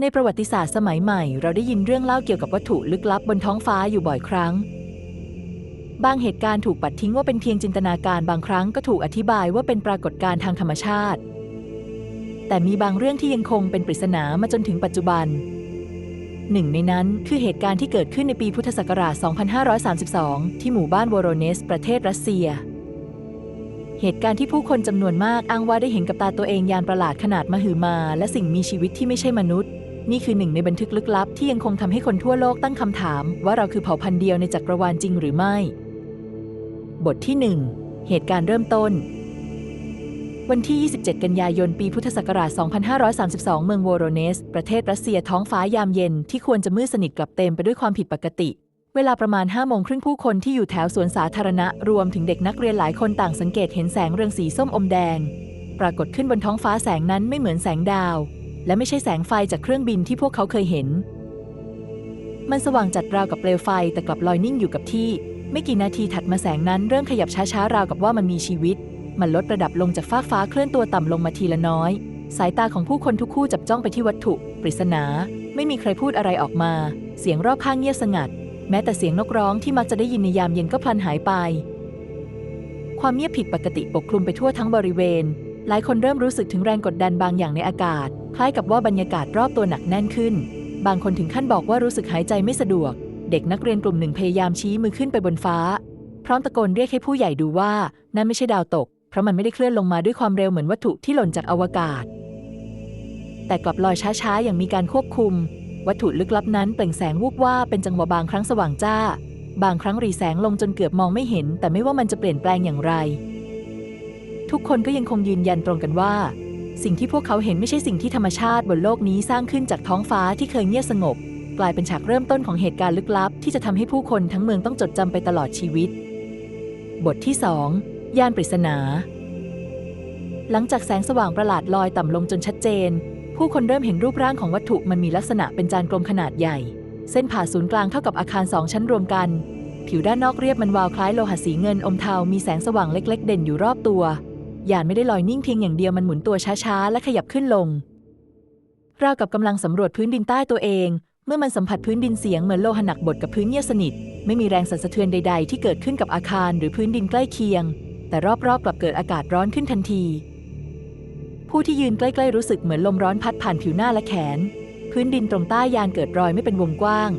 ในประวัติศาสตร์สมัยใหม่ เราได้ยินเรื่องเล่าเกี่ยวกับวัตถุลึกลับบนท้องฟ้าอยู่บ่อยครั้ง บางเหตุการณ์ถูกปัดทิ้งว่าเป็นเพียงจินตนาการบางครั้งก็ถูกอธิบายว่าเป็นปรากฏการณ์ทางธรรมชาติ แต่มีบางเรื่องที่ยังคงเป็นปริศนามาจนถึงปัจจุบันหนึ่งในนั้นคือเหตุการณ์ที่เกิดขึ้นในปีพุทธศักราช 2532 ที่หมู่บ้านวโรเนส ประเทศรัสเซีย เหตุการณ์ที่ผู้คนจำนวนมากอ้างว่าได้เห็นกับตาตัวเองยานประหลาดขนาดมหึมา และสิ่งมีชีวิตที่ไม่ใช่มนุษย์ นี่คือหนึ่งในบันทึกลึกลับที่ยังคงทำให้คนทั่วโลกตั้งคำถาม ว่าเราคือเผ่าพันธุ์เดียวในจักรวาลจริงหรือไม่ บทที่ 1 เหตุการณ์เริ่มต้น วันที่ 27 กันยายน ปีพุทธศักราช 2532 เมืองโวโรเนส ประเทศรัสเซียท้องฟ้ายามเย็นที่ควรจะมืดสนิทกลับเต็มไปด้วยความผิดปกติ เวลาประมาณ5โมงครึ่งผู้คนที่อยู่แถวสวนสาธารณะรวมถึงเด็กนักเรียนหลายคนต่างสังเกตเห็นแสงเรืองสีส้มอมแดง ปรากฏขึ้นบนท้องฟ้าแสงนั้นไม่เหมือนแสงดาว และไม่ใช่แสงไฟจากเครื่องบินที่พวกเขาเคยเห็น มันสว่างจัดราวกับเปลวไฟแต่กลับลอยนิ่งอยู่กับที่ ไม่กี่นาทีถัดมาแสงนั้นเริ่มขยับช้าๆราวกับว่ามันมีชีวิต มันลดระดับลงจากฟ้าฟ้าเคลื่อนตัวต่ำลงมาทีละน้อย สายตาของผู้คนทุกคู่จับจ้องไปที่วัตถุปริศนา ไม่มีใครพูดอะไรออกมา เสียงรอบข้างเงียบสงัด แม้แต่เสียงนกร้องที่มักจะได้ยินในยามเย็นก็พลันหายไป ความเงียบผิดปกติปกคลุมไปทั่วทั้งบริเวณ หลายคนเริ่มรู้สึกถึงแรงกดดันบางอย่างในอากาศ คล้ายกับว่าบรรยากาศรอบตัวหนักแน่นขึ้น บางคนถึงขั้นบอกว่ารู้สึกหายใจไม่สะดวก เด็กนักเรียนกลุ่มหนึ่งพยายามชี้มือขึ้นไปบนฟ้า พร้อมตะโกนเรียกให้ผู้ใหญ่ดูว่านั่นไม่ใช่ดาวตก เพราะมันไม่ได้เคลื่อนลงมาด้วยความเร็วเหมือนวัตถุที่หล่นจากอวกาศ แต่กลับลอยช้าๆ อย่างมีการควบคุม วัตถุลึกลับนั้นเปล่งแสงวูบว่าเป็นจังหวะบางครั้งสว่างจ้า บางครั้งรีแสงลงจนเกือบมองไม่เห็น แต่ไม่ว่ามันจะเปลี่ยนแปลงอย่างไร ทุกคนก็ยังคงยืนยันตรงกันว่า สิ่งที่พวกเขาเห็นไม่ใช่สิ่งที่ธรรมชาติบนโลกนี้สร้างขึ้นจากท้องฟ้าที่เคยเงียบสงบ กลายเป็นฉากเริ่มต้นของเหตุการณ์ลึกลับ ที่จะทำให้ผู้คนทั้งเมืองต้องจดจำไปตลอดชีวิต บทที่ 2ยานปริศนา หลังจากแสงสว่างประหลาดลอยต่ำลงจนชัดเจน ผู้คนเริ่มเห็นรูปร่างของวัตถุมันมีลักษณะเป็นจานกลมขนาดใหญ่ เส้นผ่าศูนย์กลางเท่ากับอาคารสองชั้นรวมกัน ผิวด้านนอกเรียบมันวาวคล้ายโลหะสีเงินอมเทา มีแสงสว่างเล็ก ๆ เด่นอยู่รอบตัว ยานไม่ได้ลอยนิ่งเพียงอย่างเดียวมันหมุนตัวช้าๆ และขยับขึ้นลง ราวกับกำลังสำรวจพื้นดินใต้ตัวเอง เมื่อมันสัมผัสพื้นดินเสียงเหมือนโลหะหนักบดกับพื้นเงียบสนิท ไม่มีแรงสั่นสะเทือนใด ๆ ที่เกิดขึ้นกับอาคารหรือพื้นดินใกล้เคียง แต่รอบๆกลับเกิดอากาศร้อนขึ้นทันที ผู้ที่ยืนใกล้ๆรู้สึกเหมือนลมร้อนพัดผ่านผิวหน้าและแขน พื้นดินตรงใต้ยานเกิดรอยไม่เป็นวงกว้าง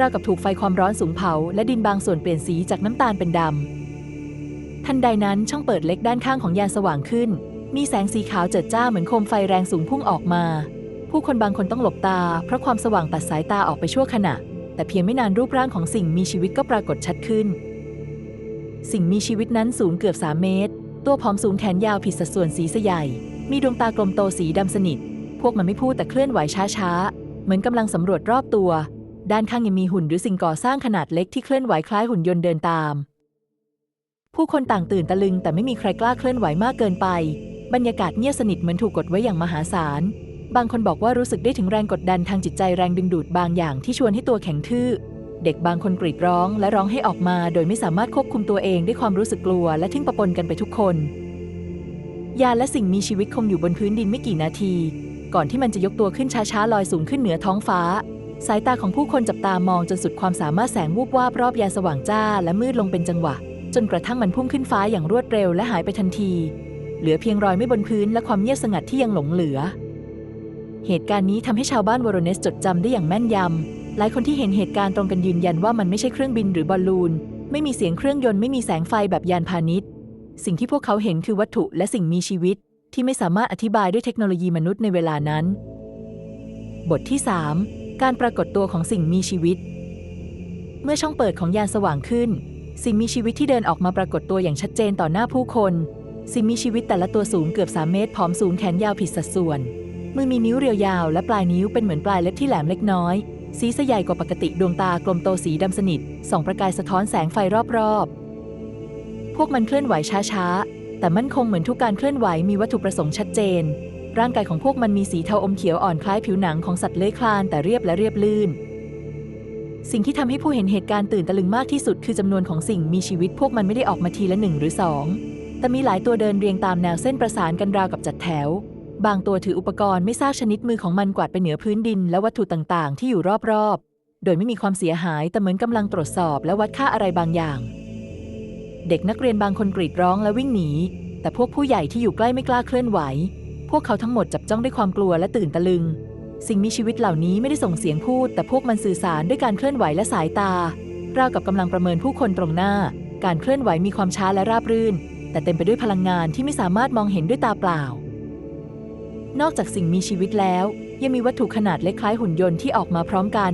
ราวกับถูกไฟความร้อนสูงเผาและดินบางส่วนเปลี่ยนสีจากน้ำตาลเป็นดำ ทันใดนั้นช่องเปิดเล็กด้านข้างของยานสว่างขึ้น มีแสงสีขาวเจิดจ้าเหมือนโคมไฟแรงสูงพุ่งออกมา ผู้คนบางคนต้องหลบตา เพราะความสว่างตัดสายตาออกไปชั่วขณะ แต่เพียงไม่นานรูปร่างของสิ่งมีชีวิตก็ปรากฏชัดขึ้น สิ่งมีชีวิตนั้นสูงเกือบ 3 เมตร ตัวผอมสูงแขนยาวผิดสัดส่วนสีสะใหญ่ มีดวงตากลมโตสีดำสนิท พวกมันไม่พูดแต่เคลื่อนไหวช้าๆ เหมือนกำลังสำรวจรอบตัว ด้านข้างยังมีหุ่นหรือสิ่งก่อสร้างขนาดเล็กที่เคลื่อนไหวคล้ายหุ่นยนต์เดินตาม ผู้คนต่างตื่นตะลึงแต่ไม่มีใครกล้าเคลื่อนไหวมากเกินไป บรรยากาศเงียบสนิทเหมือนถูกกดไว้อย่างมหาศาล บางคนบอกว่ารู้สึกได้ถึงแรงกดดันทางจิตใจแรงดึงดูดบางอย่างที่ชวนให้ตัวแข็งทื่อ เด็กบางคนกรีดร้องและร้องให้ออกมา โดยไม่สามารถควบคุมตัวเองด้วยความรู้สึกกลัว และทิ้งปะปนกันไปทุกคน ยานและสิ่งมีชีวิตคงอยู่บนพื้นดินไม่กี่นาที ก่อนที่มันจะยกตัวขึ้นช้าๆลอยสูงขึ้นเหนือท้องฟ้า สายตาของผู้คนจับตามองจนสุดความสามารถแสงวูบวาบรอบยาสว่างจ้าและมืดลงเป็นจังหวะ จนกระทั่งมันพุ่งขึ้นฟ้าอย่างรวดเร็วและหายไปทันที เหลือเพียงรอยไม่บนพื้นและความเงียบสงัดที่ยังหลงเหลือ เหตุการณ์นี้ทำให้ชาวบ้านวอโรเนสจดจำได้อย่างแม่นยำหลายคนที่เห็นเหตุการณ์ตรงกันยืนยันว่ามันไม่ใช่เครื่องบินหรือบอลลูน ไม่มีเสียงเครื่องยนต์ไม่มีแสงไฟแบบยานพาณิชย์ สิ่งที่พวกเขาเห็นคือวัตถุและสิ่งมีชีวิต ที่ไม่สามารถอธิบายด้วยเทคโนโลยีมนุษย์ในเวลานั้น บทที่ 3 การปรากฏตัวของสิ่งมีชีวิต เมื่อช่องเปิดของยานสว่างขึ้น สิ่งมีชีวิตที่เดินออกมาปรากฏตัวอย่างชัดเจนต่อหน้าผู้คน สิ่งมีชีวิตแต่ละตัวสูงเกือบ 3 เมตรผอมสูงแขนยาวผิดสัดส่วน มือมีนิ้วเรียวยาวและปลายนิ้วเป็นเหมือนปลายเล็บที่แหลมเล็กน้อย สีสะใหญ่กว่าปกติดวงตากลมโตสีดำสนิทส่องประกายสะท้อนแสงไฟรอบๆ พวกมันเคลื่อนไหวช้าๆ แต่มั่นคงเหมือนทุกการเคลื่อนไหวมีวัตถุประสงค์ชัดเจน ร่างกายของพวกมันมีสีเทาอมเขียวอ่อนคล้ายผิวหนังของสัตว์เลื้อยคลานแต่เรียบและเรียบลื่น สิ่งที่ทำให้ผู้เห็นเหตุการณ์ตื่นตะลึงมากที่สุดคือจำนวนของสิ่งมีชีวิตพวกมันไม่ได้ออกมาทีละหนึ่งหรือสองแต่มีหลายตัวเดินเรียงตามแนวเส้นประสานกันราวกับจัดแถว บางตัวถืออุปกรณ์ไม่ทราบชนิดมือของมันกวาดไปเหนือพื้นดิน และวัตถุต่างๆ ที่อยู่รอบๆ โดยไม่มีความเสียหายแต่เหมือนกำลังตรวจสอบและวัดค่าอะไรบางอย่าง เด็กนักเรียนบางคนกรีดร้องและวิ่งหนี แต่พวกผู้ใหญ่ที่อยู่ใกล้ไม่กล้าเคลื่อนไหว พวกเขาทั้งหมดจับจ้องด้วยความกลัวและตื่นตะลึง สิ่งมีชีวิตเหล่านี้ไม่ได้ส่งเสียงพูด แต่พวกมันสื่อสารด้วยการเคลื่อนไหวและสายตา ราวกับกำลังประเมินผู้คนตรงหน้า การเคลื่อนไหวมีความช้าและราบรื่น แต่เต็มไปด้วยพลังงานที่ไม่สามารถมองเห็นด้วยตาเปล่า นอกจากสิ่งมีชีวิตแล้ว ยังมีวัตถุขนาดเล็กคล้ายหุ่นยนต์ที่ออกมาพร้อมกัน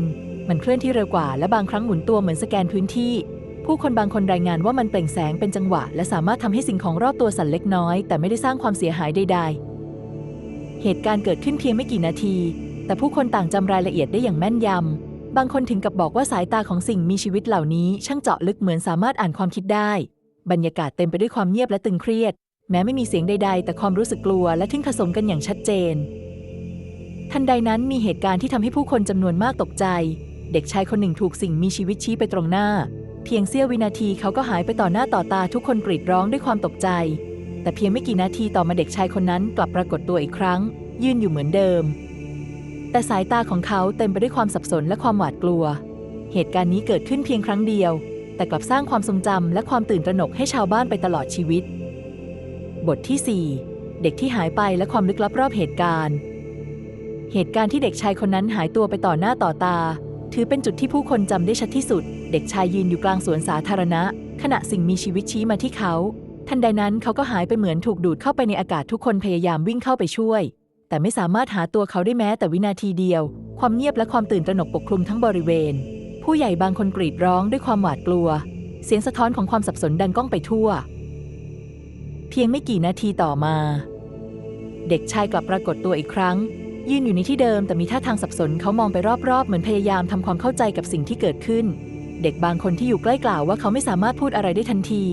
มันเคลื่อนที่เร็วกว่าและบางครั้งหมุนตัวเหมือนสแกนพื้นที่ ผู้คนบางคนรายงานว่ามันเปล่งแสงเป็นจังหวะ และสามารถทำให้สิ่งของรอบตัวสั่นเล็กน้อย แต่ไม่ได้สร้างความเสียหายใดๆ เหตุการณ์เกิดขึ้นเพียงไม่กี่นาที แต่ผู้คนต่างจำรายละเอียดได้อย่างแม่นยำ บางคนถึงกับบอกว่าสายตาของสิ่งมีชีวิตเหล่านี้ ช่างเจาะลึกเหมือนสามารถอ่านความคิดได้ บรรยากาศเต็มไปด้วยความเงียบและตึงเครียด แม้ไม่มีเสียงใด ๆ แต่ความรู้สึกกลัวและทึ่งผสมกันอย่างชัดเจน ทันใดนั้นมีเหตุการณ์ที่ทำให้ผู้คนจำนวนมากตกใจ เด็กชายคนหนึ่งถูกสิ่งมีชีวิตชี้ไปตรงหน้า เพียงเสี้ยววินาทีเขาก็หายไปต่อหน้าต่อตาทุกคนกรีดร้องด้วยความตกใจ แต่เพียงไม่กี่นาทีต่อมาเด็กชายคนนั้นกลับปรากฏตัวอีกครั้ง ยืนอยู่เหมือนเดิม แต่สายตาของเขาเต็มไปด้วยความสับสนและความหวาดกลัว เหตุการณ์นี้เกิดขึ้นเพียงครั้งเดียว แต่กลับสร้างความทรงจำและความตื่นตระหนกให้ชาวบ้านไปตลอดชีวิต บทที่ 4 เด็กที่หายไปและความลึกลับรอบเหตุการณ์ เหตุการณ์ที่เด็กชายคนนั้นหายตัวไปต่อหน้าต่อตา ถือเป็นจุดที่ผู้คนจำได้ชัดที่สุด เด็กชายยืนอยู่กลางสวนสาธารณะ ขณะสิ่งมีชีวิตชี้มาที่เขา ทันใดนั้นเขาก็หายไปเหมือนถูกดูดเข้าไปในอากาศทุกคนพยายามวิ่งเข้าไปช่วย แต่ไม่สามารถหาตัวเขาได้แม้แต่วินาทีเดียว ความเงียบและความตื่นตระหนกปกคลุมทั้งบริเวณ ผู้ใหญ่บางคนกรีดร้องด้วยความหวาดกลัว เสียงสะท้อนของความสับสนดังก้องไปทั่ว เพียงไม่กี่นาทีต่อมา เด็กชายกลับปรากฏตัวอีกครั้ง ยืนอยู่ในที่เดิมแต่มีท่าทางสับสนเขามองไปรอบๆ เหมือนพยายามทำความเข้าใจกับสิ่งที่เกิดขึ้น เด็กบางคนที่อยู่ใกล้กล่าวว่าเขาไม่สามารถพูดอะไรได้ทันที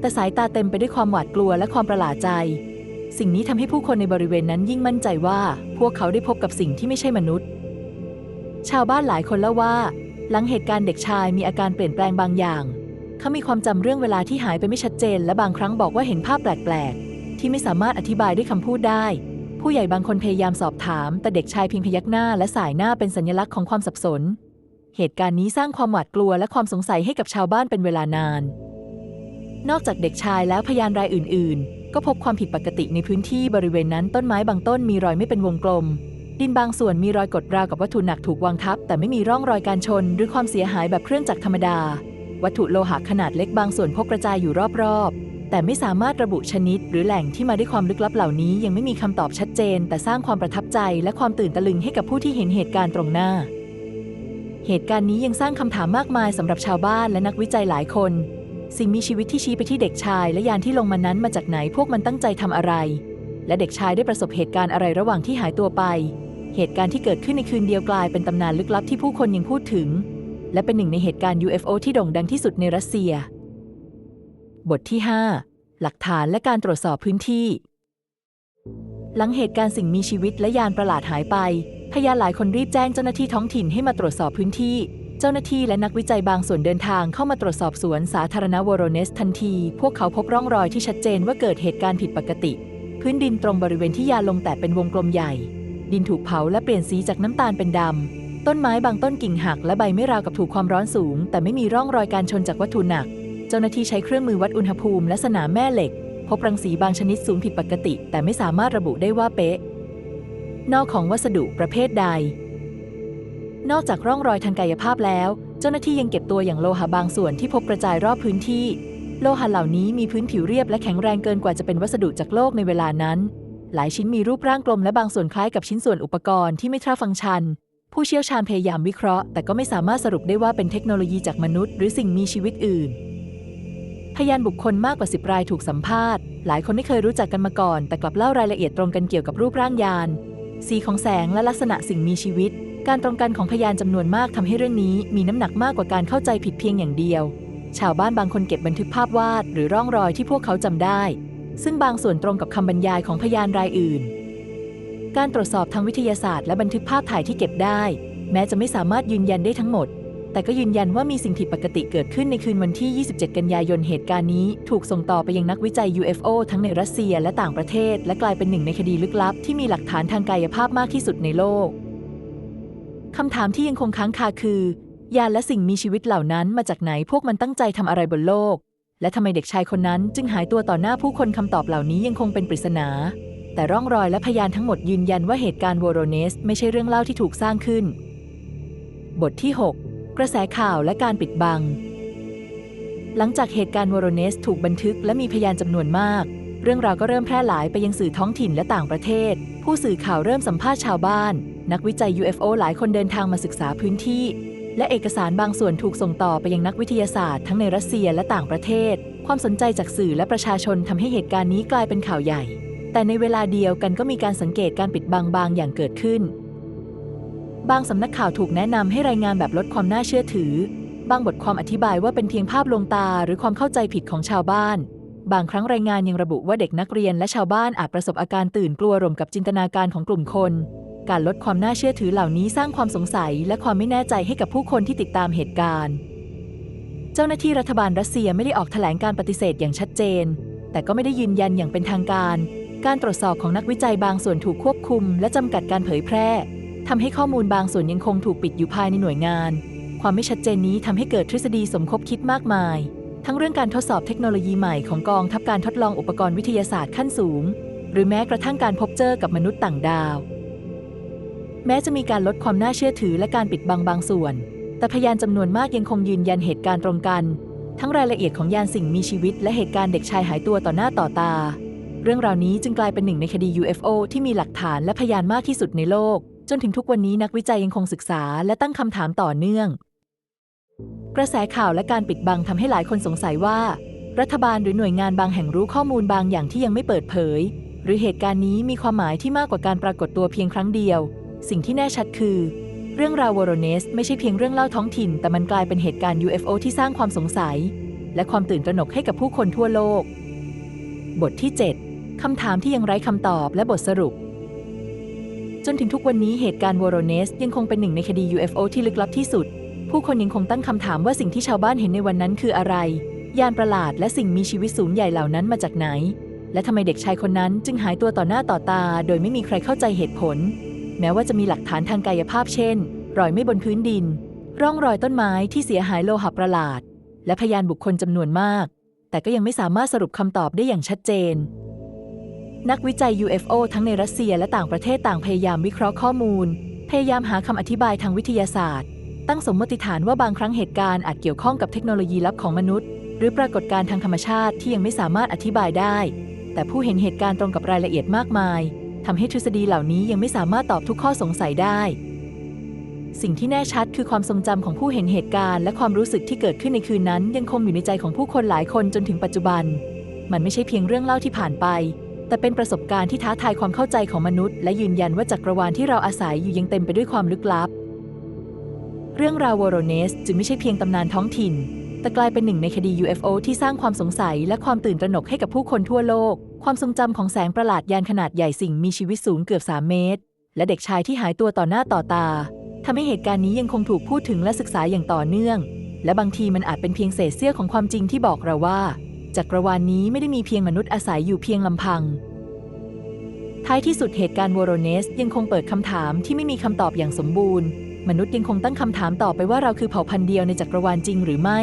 แต่สายตาเต็มไปด้วยความหวาดกลัวและความประหลาดใจ สิ่งนี้ทำให้ผู้คนในบริเวณนั้นยิ่งมั่นใจว่า พวกเขาได้พบกับสิ่งที่ไม่ใช่มนุษย์ ชาวบ้านหลายคนเล่าว่า หลังเหตุการณ์เด็กชายมีอาการเปลี่ยนแปลงบางอย่าง เขามีความจำเรื่องเวลาที่หายไปไม่ชัดเจน และบางครั้งบอกว่าเห็นภาพแปลกๆ ที่ไม่สามารถอธิบายด้วยคำพูดได้ ผู้ใหญ่บางคนพยายามสอบถาม แต่เด็กชายเพียงพยักหน้า และสายหน้าเป็นสัญลักษณ์ของความสับสน เหตุการณ์นี้สร้างความหวาดกลัวและความสงสัยให้กับชาวบ้านเป็นเวลานาน นอกจากเด็กชายแล้วพยานรายอื่น ๆ ก็พบความผิดปกติในพื้นที่บริเวณนั้นต้นไม้บางต้นมีรอยไม่เป็นวงกลม ดินบางส่วนมีรอยกดราวกับวัตถุหนักถูกวางทับ แต่ไม่มีร่องรอยการชน หรือความเสียหายแบบเครื่องจักรธรรมดา วัตถุโลหะขนาดเล็กบางส่วนพบกระจายอยู่รอบๆ แต่ไม่สามารถระบุชนิด หรือแหล่งที่มาด้วยความลึกลับเหล่านี้ ยังไม่มีคำตอบชัดเจน แต่สร้างความประทับใจและความตื่นตะลึงให้กับผู้ที่เห็นเหตุการณ์ตรงหน้า เหตุการณ์นี้ยังสร้างคำถามมากมายสำหรับชาวบ้านและนักวิจัยหลายคน สิ่งมีชีวิตที่ชี้ไปที่เด็กชายและยานที่ลงมานั้นมาจากไหนพวกมันตั้งใจทำอะไร และเด็กชายได้ประสบเหตุการณ์อะไรระหว่างที่หายตัวไป เหตุการณ์ที่เกิดขึ้นในคืนเดียวกลายเป็นตำนานลึกลับที่ผู้คนยังพูดถึง และเป็นหนึ่งในเหตุการณ์ UFO ที่โด่งดังที่สุดในรัสเซีย บทที่ 5 หลักฐานและการตรวจสอบพื้นที่ หลังเหตุการณ์สิ่งมีชีวิตและยานประหลาดหายไปพยานหลายคนรีบแจ้งเจ้าหน้าที่ท้องถิ่นให้มาตรวจสอบพื้นที่ เจ้าหน้าที่และนักวิจัยบางส่วนเดินทางเข้ามาตรวจสอบสวนสาธารณวโรเนสทันที พวกเขาพบร่องรอยที่ชัดเจนว่าเกิดเหตุการณ์ผิดปกติ พื้นดินตรงบริเวณที่ยาลงแตกเป็นวงกลมใหญ่ ดินถูกเผาและเปลี่ยนสีจากน้ำตาลเป็นดำ ต้นไม้บางต้นกิ่งหักและใบไม่ราวกับถูกความร้อนสูง แต่ไม่มีร่องรอยการชนจากวัตถุหนัก เจ้าหน้าที่ใช้เครื่องมือวัดอุณหภูมิและสนามแม่เหล็ก พบรังสีบางชนิดสูงผิดปกติ แต่ไม่สามารถระบุได้ว่าเป๊ะ นอกของวัสดุประเภทใด นอกจากร่องรอยทางกายภาพแล้ว เจ้าหน้าที่ยังเก็บตัวอย่างโลหะบางส่วนที่พบกระจายรอบพื้นที่ โลหะเหล่านี้มีพื้นผิวเรียบและแข็งแรงเกินกว่าจะเป็นวัสดุจากโลกในเวลานั้น หลายชิ้นมีรูปร่างกลมและบางส่วนคล้ายกับชิ้นส่วนอุปกรณ์ที่ไม่ทราฟังก์ชัน ผู้เชี่ยวชาญพยายามวิเคราะห์แต่ก็ไม่สามารถสรุปได้ว่าเป็นเทคโนโลยีจากมนุษย์ หรือสิ่งมีชีวิตอื่น พยานบุคคลมากกว่าสิบรายถูกสัมภาษณ์ หลายคนไม่เคยรู้จักกันมาก่อน แต่กลับเล่ารายละเอียดตรงกันเกี่ยวกับรูปร่างยาน สีของแสงและลักษณะสิ่งมีชีวิต การตรงกันของพยานจำนวนมากทำให้เรื่องนี้มีน้ำหนักมากกว่าการเข้าใจผิดเพียงอย่างเดียว ชาวบ้านบางคนเก็บบันทึกภาพวาดหรือร่องรอยที่พวกเขาจำได้ ซึ่งบางส่วนตรงกับคำบรรยายของพยานรายอื่น การตรวจสอบทางวิทยาศาสตร์และบันทึกภาพถ่ายที่เก็บได้ แม้จะไม่สามารถยืนยันได้ทั้งหมด แต่ก็ยืนยันว่ามีสิ่งผิดปกติเกิดขึ้นในคืนวันที่ 27 กันยายนเหตุการณ์นี้ถูกส่งต่อไปยังนักวิจัย UFO ทั้งในรัสเซียและต่างประเทศ และกลายเป็นหนึ่งในคดีลึกลับที่มีหลักฐานทางกายภาพมากที่สุดในโลก คำถามที่ยังคงค้างคาคือ ยานและสิ่งมีชีวิตเหล่านั้นมาจากไหนพวกมันตั้งใจทำอะไรบนโลก และทำไมเด็กชายคนนั้นจึงหายตัวต่อหน้าผู้คนคำตอบเหล่านี้ยังคงเป็นปริศนา แต่ร่องรอยและพยานทั้งหมดยืนยันว่าเหตุการณ์โวโรเนส ไม่ใช่เรื่องเล่าที่ถูกสร้างขึ้น บทที่ 6 กระแสข่าวและการปิดบัง หลังจากเหตุการณ์โวโรเนส ถูกบันทึกและมีพยานจำนวนมาก เรื่องราวก็เริ่มแพร่หลายไปยังสื่อท้องถิ่นและต่างประเทศ ผู้สื่อข่าวเริ่มสัมภาษณ์ชาวบ้าน นักวิจัย UFO หลายคนเดินทางมาศึกษาพื้นที่ และเอกสารบางส่วนถูกส่งต่อไปยังนักวิทยาศาสตร์ทั้งในรัสเซียและต่างประเทศ ความสนใจจากสื่อและประชาชนทำให้เหตุการณ์นี้กลายเป็นข่าวใหญ่ แต่ในเวลาเดียวกันก็มีการสังเกตการปิดบังบางอย่างเกิดขึ้น บางสำนักข่าวถูกแนะนำให้รายงานแบบลดความน่าเชื่อถือ บางบทความอธิบายว่าเป็นเพียงภาพลวงตาหรือความเข้าใจผิดของชาวบ้าน บางครั้งรายงานยังระบุว่าเด็กนักเรียนและชาวบ้านอาจประสบอาการตื่นกลัวรวมกับจินตนาการของกลุ่มคน การลดความน่าเชื่อถือเหล่านี้สร้างความสงสัยและความไม่แน่ใจให้กับผู้คนที่ติดตามเหตุการณ์ เจ้าหน้าที่รัฐบาลรัสเซียไม่ได้ออกแถลงการปฏิเสธอย่างชัดเจน แต่ก็ไม่ได้ยืนยันอย่างเป็นทางการ การตรวจสอบของนักวิจัยบางส่วนถูกควบคุม และจำกัดการเผยแพร่ทำให้ข้อมูลบางส่วนยังคงถูกปิดอยู่ภายในหน่วยงาน ความไม่ชัดเจนนี้ทำให้เกิดทฤษฎีสมคบคิดมากมาย ทั้งเรื่องการทดสอบเทคโนโลยีใหม่ของกองทัพการทดลองอุปกรณ์วิทยาศาสตร์ขั้นสูง หรือแม้กระทั่งการพบเจอกับมนุษย์ต่างดาว แม้จะมีการลดความน่าเชื่อถือและการปิดบังบางส่วน แต่พยานจำนวนมากยังคงยืนยันเหตุการณ์ตรงกัน ทั้งรายละเอียดของยานสิ่งมีชีวิต และเหตุการณ์เด็กชายหายตัวต่อหน้าต่อตา เรื่องราวนี้จึงกลายเป็นหนึ่งในคดี UFO ที่มีหลักฐานและพยานมากที่สุดในโลก จนถึงทุกวันนี้นักวิจัยยังคงศึกษา และตั้งคำถามต่อเนื่อง กระแสข่าวและการปิดบังทำให้หลายคนสงสัยว่า รัฐบาลหรือหน่วยงานบางแห่งรู้ข้อมูลบางอย่างที่ยังไม่เปิดเผย หรือเหตุการณ์นี้มีความหมายที่มากกว่าการปรากฏตัวเพียงครั้งเดียว สิ่งที่แน่ชัดคือ เรื่องราววอโรเนสไม่ใช่เพียงเรื่องเล่าท้องถิ่น แต่มันกลายเป็นเหตุการณ์ UFO ที่สร้างความสงสัย และความตื่นตระหนกให้กับผู้คนทั่วโลก บทที่ 7คำถามที่ยังไร้คำตอบและบทสรุปจนถึงทุกวันนี้เหตุการณ์วอโรเนสยังคงเป็นหนึ่งในคดี UFO ที่ลึกลับที่สุด ผู้คนยังคงตั้งคำถามว่าสิ่งที่ชาวบ้านเห็นในวันนั้นคืออะไร ยานประหลาดและสิ่งมีชีวิตสูงใหญ่เหล่านั้นมาจากไหน และทำไมเด็กชายคนนั้นจึงหายตัวต่อหน้าต่อตา โดยไม่มีใครเข้าใจเหตุผล แม้ว่าจะมีหลักฐานทางกายภาพเช่น รอยไม่บนพื้นดิน ร่องรอยต้นไม้ที่เสียหายโลหะประหลาด และพยานบุคคลจำนวนมาก แต่ก็ยังไม่สามารถสรุปคำตอบได้อย่างชัดเจนนักวิจัย UFO ทั้งในรัสเซียและต่างประเทศต่างพยายามวิเคราะห์ข้อมูล พยายามหาคำอธิบายทางวิทยาศาสตร์ ตั้งสมมติฐานว่าบางครั้งเหตุการณ์อาจเกี่ยวข้องกับเทคโนโลยีลับของมนุษย์ หรือปรากฏการณ์ทางธรรมชาติที่ยังไม่สามารถอธิบายได้ แต่ผู้เห็นเหตุการณ์ตรงกับรายละเอียดมากมายทำให้ทฤษฎีเหล่านี้ยังไม่สามารถตอบทุกข้อสงสัยได้ สิ่งที่แน่ชัดคือความทรงจำของผู้เห็นเหตุการณ์และความรู้สึกที่เกิดขึ้นในคืนนั้น ยังคงอยู่ในใจของผู้คนหลายคนจนถึงปัจจุบัน มันไม่ใช่เพียงเรื่องเล่าที่ผ่านไป แต่เป็นประสบการณ์ที่ท้าทายความเข้าใจของมนุษย์ และยืนยันว่าจักรวาลที่เราอาศัยอยู่ยังเต็มไปด้วยความลึกลับ เรื่องราววอโรเนสจึงไม่ใช่เพียงตำนานท้องถิ่น แต่กลายเป็นหนึ่งในคดี UFO ที่สร้างความสงสัยและความตื่นตระหนกให้กับผู้คนทั่วโลก ความทรงจำของแสงประหลาดยานขนาดใหญ่สิ่งมีชีวิตสูงเกือบ 3 เมตร และเด็กชายที่หายตัวต่อหน้าต่อตาทำให้เหตุการณ์นี้ยังคงถูกพูดถึงและศึกษาอย่างต่อเนื่อง และบางทีมันอาจเป็นเพียงเศษเสี้ยวของความจริงที่บอกเราว่า จักรวาลนี้ไม่ได้มีเพียงมนุษย์อาศัยอยู่เพียงลำพัง ท้ายที่สุดเหตุการณ์วอโรเนสยังคงเปิดคำถามที่ไม่มีคำตอบอย่างสมบูรณ์ มนุษย์ยังคงตั้งคำถามต่อไปว่าเราคือเผ่าพันธุ์เดียวในจักรวาลจริงหรือไม่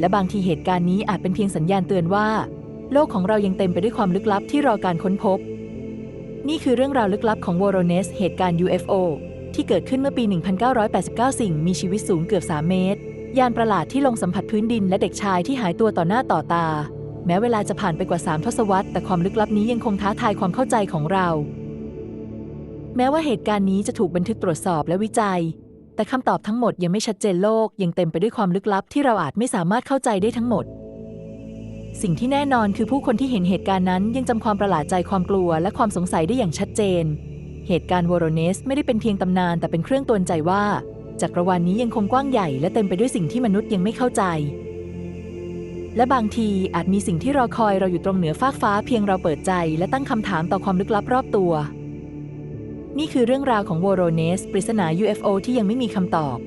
และบางทีเหตุการณ์นี้อาจเป็นเพียงสัญญาณเตือนว่า โลกของเรายังเต็มไปด้วยความลึกลับที่รอการค้นพบ นี่คือเรื่องราวลึกลับของวอโรเนสเหตุการณ์ UFO ที่เกิดขึ้นเมื่อปี 1989 สิ่งมีชีวิตสูงเกือบ 3 เมตร ยานประหลาดที่ลงสัมผัสพื้นดินและเด็กชายที่หายตัวต่อหน้าต่อตา แม้เวลาจะผ่านไปกว่า 3 ทศวรรษ แต่ความลึกลับนี้ยังคงท้าทายความเข้าใจของเรา แม้ว่าเหตุการณ์นี้จะถูกบันทึกตรวจสอบและวิจัย แต่คำตอบทั้งหมดยังไม่ชัดเจนโลกยังเต็มไปด้วยความลึกลับที่เราอาจไม่สามารถเข้าใจได้ทั้งหมด สิ่งที่แน่นอนคือผู้คนที่เห็นเหตุการณ์นั้นยังจำความประหลาดใจความกลัวและความสงสัยได้อย่างชัดเจน เหตุการณ์วอโรเนสไม่ได้เป็นเพียงตำนาน แต่เป็นเครื่องตือนใจว่า จักรวาลนี้ยังคงกว้างใหญ่และเต็มไปด้วยสิ่งที่มนุษย์ยังไม่เข้าใจ และบางทีอาจมีสิ่งที่รอคอยเราอยู่ตรงเหนือฟากฟ้าเพียงเราเปิดใจ และตั้งคำถามต่อความลึกลับรอบตัว นี่คือเรื่องราวของวอโรเนส ปริศนา UFO ที่ยังไม่มีคำตอบ